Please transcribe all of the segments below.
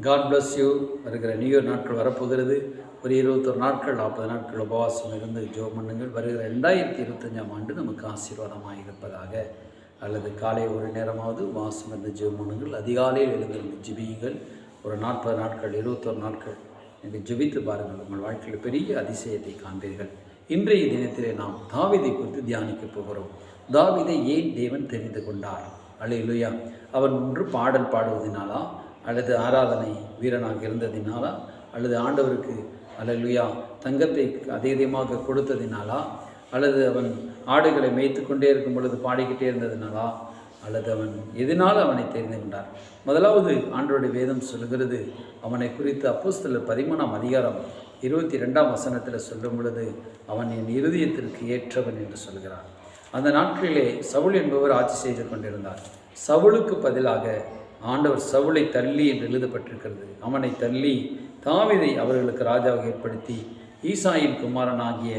God bless you வருகிற new year நாட்கள் வரப்போகிறது. ஒரு இருபத்தொரு நாட்கள் நாற்பது நாட்கள் உபவாசம் இருந்து ஜோ பண்ணுங்கள். வருகிற ரெண்டாயிரத்தி இருபத்தஞ்சாம் ஆண்டு நமக்கு ஆசீர்வாதமாக இருப்பதாக அல்லது காலை ஒரு நேரமாவது உபவாசம் இருந்து ஜோ பண்ணுங்கள். அதிகாலையில் எழுந்திருந்து ஜிபியுங்கள். ஒரு நாற்பது நாட்கள் இருபத்தொரு நாட்கள் நீங்கள் ஜெபித்து பாருங்கள். உங்கள் வாழ்க்கையில் பெரிய அதிசயத்தை காண்பீர்கள். இன்றைய தினத்திலே நாம் தாவிதை குறித்து தியானிக்கப் போகிறோம். தாவிதை ஏன் தேவன் தெரிந்து கொண்டார்? அல்லேலூயா. அவன் ஒன்று பாடல் பாடுவதனாலா? அல்லது ஆராதனை வீரனாக இருந்ததினாலா? அல்லது ஆண்டவருக்கு அலலுயா தங்கத்தை அதிகமாக கொடுத்ததினாலா? அல்லது அவன் ஆடுகளை மேய்த்து கொண்டே இருக்கும் பொழுது பாடிக்கிட்டே இருந்ததினாலா? அல்லது அவன் எதனால் அவனை தெரிந்து கொண்டார் முதலாவது ஆண்டோடைய வேதம் சொல்கிறது அவனை குறித்து அப்போஸ்தலர் பதிமூணாம் அதிகாரம் இருபத்தி ரெண்டாம் வசனத்தில் சொல்லும் பொழுது அவன் என் இருதயத்திற்கு ஏற்றவன் என்று சொல்கிறார். அந்த நாட்களிலே சவுல் என்பவர் ஆட்சி செய்து கொண்டிருந்தார். சவுளுக்கு பதிலாக ஆண்டவர் சவுளை தள்ளி என்று எழுதப்பட்டிருக்கிறது. அவனை தள்ளி தாவிதை அவர்களுக்கு ராஜாவாக ஏற்படுத்தி ஈசாயின் குமாரனாகிய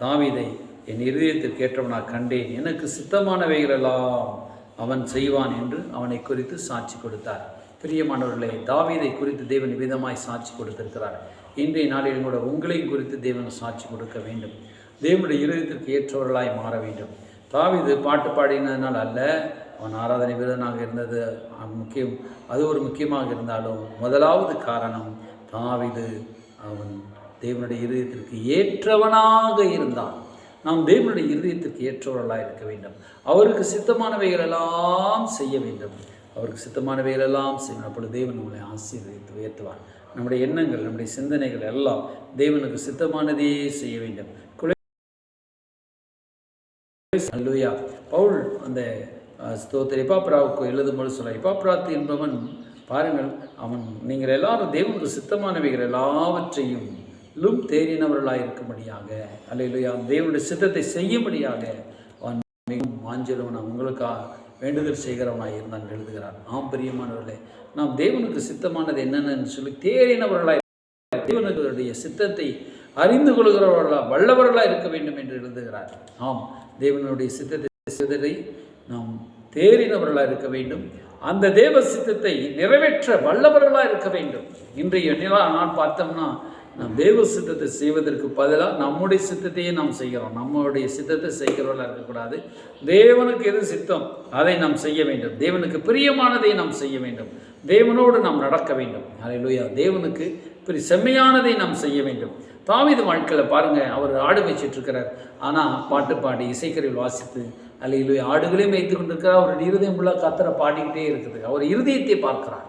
தாவிதை என் இருதயத்திற்கு ஏற்றவனாக கண்டேன். எனக்கு சித்தமானவைகளெல்லாம் அவன் செய்வான் என்று அவனை குறித்து சாட்சி கொடுத்தார். பிரியமானவர்களே தாவீதை குறித்து தேவன் விதமாய் சாட்சி கொடுத்திருக்கிறார். இன்றைய நாளில் கூட உங்களையும் குறித்து தேவன் சாட்சி கொடுக்க வேண்டும். தேவனுடைய இருதயத்திற்கு ஏற்றவர்களாய் மாற வேண்டும். தாவிது பாட்டு பாடினதுனால் அல்ல அவன் ஆராதனை வீரனாக இருந்தது. முக்கியம் அது ஒரு முக்கியமாக இருந்தாலும் முதலாவது காரணம் தாவிது. அவன் தேவனுடைய இருதயத்திற்கு ஏற்றவனாக இருந்தான். நாம் தேவனுடைய இருதயத்திற்கு ஏற்றவர்களாக இருக்க வேண்டும். அவருக்கு சித்தமானவைகளெல்லாம் செய்ய வேண்டும். அவருக்கு சித்தமானவைகளெல்லாம் செய்யணும். அப்பொழுது தேவன் நம்மளை ஆசீர்வதித்து உயர்த்துவார். நம்முடைய எண்ணங்கள் நம்முடைய சிந்தனைகள் எல்லாம் தேவனுக்கு சித்தமானதே செய்ய வேண்டும். குலை பவுல் அந்த ஸ்தோத்திர இப்பாப்ராவுக்கு எழுதும்போது சொல்ல இப்பாப்ராத்து என்பவன் பாருங்கள் அவன் நீங்கள் எல்லாரும் தேவனுக்கு சித்தமானவைகள் எல்லாவற்றையும் லும் தேறினவர்களாக இருக்கும்படியாக அல்லையா தேவனுடைய சித்தத்தை செய்யும்படியாக அவன் மிகவும் வாஞ்சலவன் உங்களுக்காக வேண்டுதல் செய்கிறவனாக இருந்தான் எழுதுகிறான். ஆம் பிரியமானவர்களே நாம் தேவனுக்கு சித்தமானது என்னென்னு சொல்லி தேறினவர்களாய் தேவனுடைய சித்தத்தை அறிந்து கொள்கிறவர்களா வல்லவர்களாக இருக்க வேண்டும் என்று எழுதுகிறார். ஆம் தேவனுடைய சித்தத்தை சிதறை நாம் தேறினவர்களாக இருக்க வேண்டும். அந்த தேவ சித்தத்தை நிறைவேற்ற வல்லவர்களாக இருக்க வேண்டும். இன்றைய நிலா நான் பார்த்தோம்னா நாம் தேவ சித்தத்தை செய்வதற்கு பதிலாக நம்முடைய சித்தத்தையே நாம் செய்கிறோம். நம்மளுடைய சித்தத்தை செய்கிறவர்களாக இருக்கக்கூடாது. தேவனுக்கு எது சித்தம்? அதை நாம் செய்ய வேண்டும். தேவனுக்கு பிரியமானதை நாம் செய்ய வேண்டும். தேவனோடு நாம் நடக்க வேண்டும். அலையிலுயா தேவனுக்கு பிரி செம்மையானதை நாம் செய்ய வேண்டும். தாவீது வாழ்க்கையில் பாருங்கள் அவர் ஆடு வச்சிட்ருக்கிறார் இருக்கிறார். ஆனால் பாட்டு பாடி இசைக்கருவில் வாசித்து அல்லையிலூயா ஆடுகளையும் மேய்த்து கொண்டிருக்கிறார். அவருடைய இருதயம் ஃபுல்லாக கத்தரை பாடிக்கிட்டே இருக்குது. அவர் இருதயத்தை பார்க்கிறார்.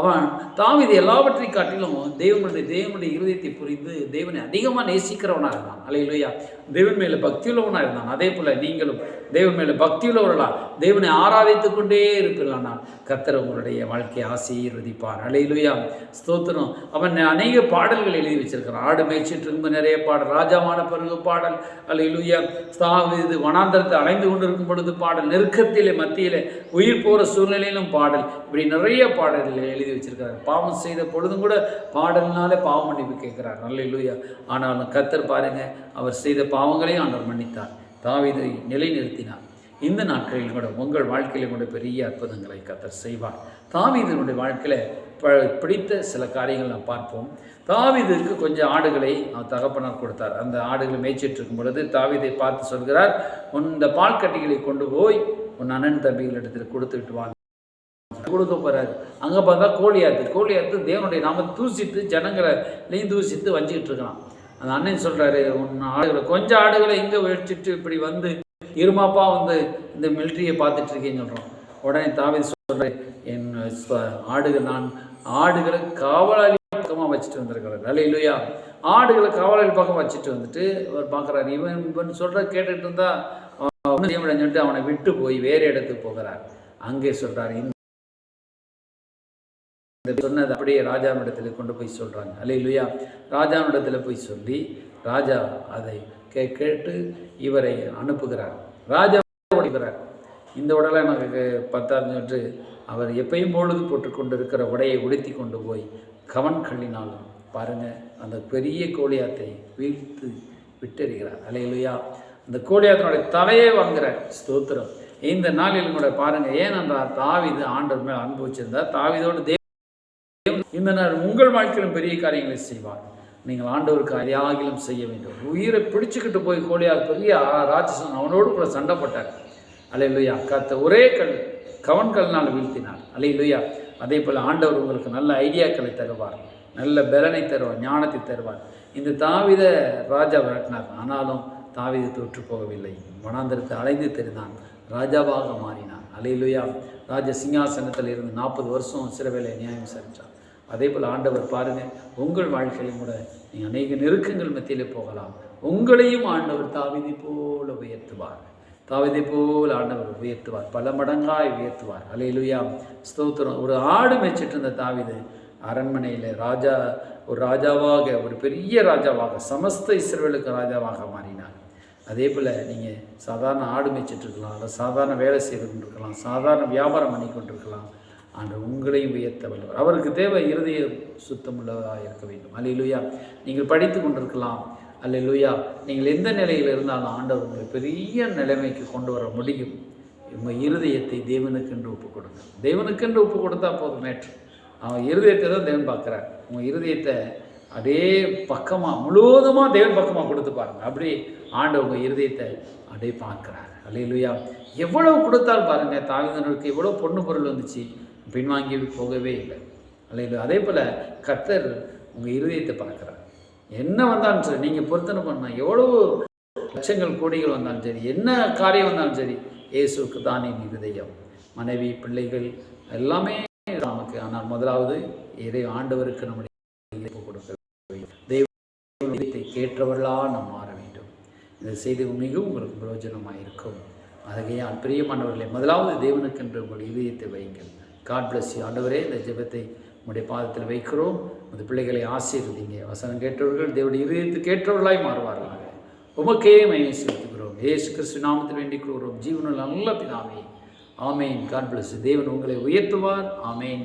அவன் தாம் இது எல்லாவற்றை காட்டிலும் தெய்வனுடைய தேவனுடைய இருதயத்தை புரிந்து தேவனை அதிகமாக நேசிக்கிறவனாக இருந்தான் அலையிலுயா தேவன் மேலே பக்தியுள்ளவனாக இருந்தான் அதே போல் நீங்களும் தேவன் மேலே பக்தியுள்ளவர்களா தேவனை ஆராதித்து கொண்டே இருப்பில்லானால் கத்தர் உங்களுடைய வாழ்க்கையை ஆசீர்வதிப்பார். இல்லையா ஸ்தோத்திரம். அவன் அநேக பாடல்கள் எழுதி வச்சிருக்கிறான். ஆடு மேய்ச்சிட்டு இருக்கும்போது நிறைய பாடல் ராஜாவான பிறகு பாடல். அலையிலுயா இது வனாந்தரத்தை அலைந்து கொண்டிருக்கும் பொழுது பாடல். நெருக்கத்திலே மத்தியிலே உயிர் போகிற சூழ்நிலையிலும் பாடல். இப்படி நிறைய பாடல்கள் எழுதி வச்சிருக்கிறார் பாவம் செய்த பொழுதும் கூட பாடல்னாலே பாவம் மன்னிப்பு கேட்கிறார். நல்ல ஆனாலும் கத்தர் பாருங்க அவர் செய்த பாவங்களையும் ஆண்டவர் மன்னித்தார். தாவிதை நிலைநிறுத்தினார். இந்த நாட்களில் கூட உங்கள் வாழ்க்கையிலும் கூட பெரிய அற்புதங்களை கத்தர் செய்வார். தாவிதனுடைய வாழ்க்கையில் ப பிடித்த சில காரியங்கள் நாம் பார்ப்போம். தாவிதிற்கு கொஞ்சம் ஆடுகளை அவர் தகப்பனார் கொடுத்தார். அந்த ஆடுகளை மேய்ச்சிட்டு இருக்கும் பொழுது தாவீதை பார்த்து சொல்கிறார் உன் இந்த பால் கட்டிகளை கொண்டு போய் உன் அண்ணன் தம்பிகளிடத்தில் கொடுத்து விட்டு வாங்க. கொடுக்க போறாரு. அங்கே பார்த்தா கோழியாத்து கோழியாத்து தேவனுடைய நாம தூசித்து ஜனங்களையும் தூசித்து வஞ்சிக்கிட்டு இருக்கான். அந்த அண்ணன் சொல்றாரு உன் ஆடுகளை கொஞ்சம் ஆடுகளை இங்கே வச்சுட்டு இப்படி வந்து இருமாப்பா வந்து இந்த மிலிட்ரியை பார்த்துட்டு இருக்கேன்னு சொல்கிறோம் உடனே தாவி சொல்கிறேன் என் ஆடுகள் நான் ஆடுகளை காவலாளி பக்கமாக வச்சுட்டு வந்திருக்கிறேன். இல்லையா ஆடுகளை காவலாளி பக்கம் வச்சுட்டு வந்துட்டு அவர் பார்க்குறாரு. இவன் இவன் சொல்கிற கேட்டுட்டு இருந்தால் அவன் சொல்லிட்டு அவனை விட்டு போய் வேறு இடத்துக்கு போகிறார். அங்கே சொல்கிறார் இந்த சொன்னது அப்படியே ராஜாவிடத்தில் கொண்டு போய் சொல்கிறாங்க அல்லையிலுயா ராஜாவிடத்தில் போய் சொல்லி ராஜா அதை கே கேட்டு இவரை அனுப்புகிறார். ராஜா ஓடுகிறார். இந்த உடலை எனக்கு பத்தாதுன்னு என்று அவர் எப்பயும் பொழுது போட்டுக்கொண்டு இருக்கிற உடையை உடுத்தி கொண்டு போய் கவன் கள்ளினாலும் பாருங்க அந்த பெரிய கோழியாத்தை வீழ்த்து விட்டெறிகிறார். அலையிலுயா அந்த கோழியாத்தினுடைய தலையே வாங்குறார் ஸ்தோத்திரம். இந்த நாளில் கூட பாருங்க ஏனென்றால் தாவிது ஆண்டவர் மேல் அனுபவிச்சிருந்தார் தாவிதோடு இந்த நாள் உங்கள் வாழ்க்கையிலும் பெரிய காரியங்களை செய்வார். நீங்கள் ஆண்டவருக்கு அதையாகிலும் செய்ய வேண்டும். உயிரை பிடிச்சுக்கிட்டு போய் கோழியார் பெரிய ராட்சசன் அவனோடு கூட சண்டைப்பட்டார் அலை அலையிலுயா கத்த ஒரே கல் கவன் கல்னால் வீழ்த்தினார். அலையிலுயா அதே போல் ஆண்டவர் உங்களுக்கு நல்ல ஐடியாக்களை தருவார். நல்ல பலனை தருவார் ஞானத்தை தருவார். இந்த தாவித ராஜா விரட்டினார் ஆனாலும் தாவிதை தோற்று போகவில்லை. மனாந்திரத்தை அலைந்து தெரிந்தான். ராஜாவாக மாறினான். அலையிலுயா ராஜ சிங்காசனத்தில் இருந்து நாற்பது வருஷம் சிறவேலை நியாயம் சரிச்சார் அதே போல் ஆண்டவர் பாருங்க உங்கள் வாழ்க்கையிலும் கூட நீங்கள் அநேக நெருக்கங்கள் மத்தியிலே போகலாம். உங்களையும் ஆண்டவர் தாவிதி போல உயர்த்துவார். தாவிதை போல் ஆண்டவர் உயர்த்துவார். பல மடங்காய் உயர்த்துவார். அலையிலுயா ஸ்தோத்திரம். ஒரு ஆடு மேய்ச்சிட்டு இருந்த தாவிது அரண்மனையில் ராஜா ஒரு ராஜாவாக ஒரு பெரிய ராஜாவாக சமஸ்த இஸ்ரேலுக்கு ராஜாவாக மாறினார். அதே போல் நீங்கள் சாதாரண ஆடு மேய்ச்சிட்டு இருக்கலாம் அல்ல சாதாரண வேலை செய்து கொண்டிருக்கலாம் சாதாரண வியாபாரம் பண்ணி கொண்டிருக்கலாம் ஆண்டு உங்களையும் உயர்த்த வல்லவர் அவருக்கு தேவை இருதய சுத்தமுள்ளதாக இருக்க வேண்டும். அல்லையிலுயா நீங்கள் படித்து கொண்டிருக்கலாம். அல்லையிலுயா நீங்கள் எந்த நிலையில் இருந்தாலும் ஆண்டவர் உங்களை பெரிய நிலைமைக்கு கொண்டு வர முடியும். உங்கள் இருதயத்தை தேவனுக்கென்று ஒப்பு கொடுங்க. தேவனுக்கென்று ஒப்பு கொடுத்தா போதும் மேற்று அவன் இருதயத்தை தான் தேவன் பார்க்குறார். உங்கள் இருதயத்தை அப்படியே பக்கமாக முழுவதுமாக தேவன் பக்கமாக கொடுத்து பாருங்க. அப்படி ஆண்டு உங்கள் இருதயத்தை அப்படியே பார்க்குறாரு. அல்லையிலுயா எவ்வளவு கொடுத்தால் பாருங்க தாவிதனுக்கு எவ்வளோ பொண்ணு பொருள் வந்துச்சு. பின்வாங்கி போகவே இல்லை. அல்லையா அதே போல் கர்த்தர் உங்கள் இருதயத்தை பார்க்குறார். என்ன வந்தாலும் சரி நீங்கள் பொருத்தனை பண்ணால் எவ்வளவு லட்சங்கள் கோடிகள் வந்தாலும் சரி என்ன காரியம் வந்தாலும் சரி இயேசுக்கு தான் என் இருதயம். மனைவி பிள்ளைகள் எல்லாமே நமக்கு. ஆனால் முதலாவது இறை ஆண்டவருக்கு நம்முடைய கொடுக்க தெய்வத்தை கேட்டவர்களாக நாம் மாற வேண்டும். இந்த செய்தி மிகவும் உங்களுக்கு பிரயோஜனமாக இருக்கும் ஆகையால் பிரியமானவர்களே முதலாவது தேவனுக்கென்று உங்கள் இதயத்தை வையுங்கள். காட் பிளஸ் யூ ஆண்டவரே இந்த ஜெபத்தை உங்களுடைய பாதத்தில் வைக்கிறோம். அந்த பிள்ளைகளை ஆசீர்வதிங்க. வசனம் கேட்டவர்கள் தேவடைய இதயத்துக்கு கேட்டவர்களாய் மாறுவார்களாக. உமக்கே மகிமை செலுத்துகிறோம். ஏசு கிறிஸ்து நாமத்தில் வேண்டிக் கொள்கிறோம். ஜீவனில் நல்ல பிதாவே. ஆமேன். காட் பிளஸ் தேவன் உங்களை உயர்த்துவார். ஆமேன்.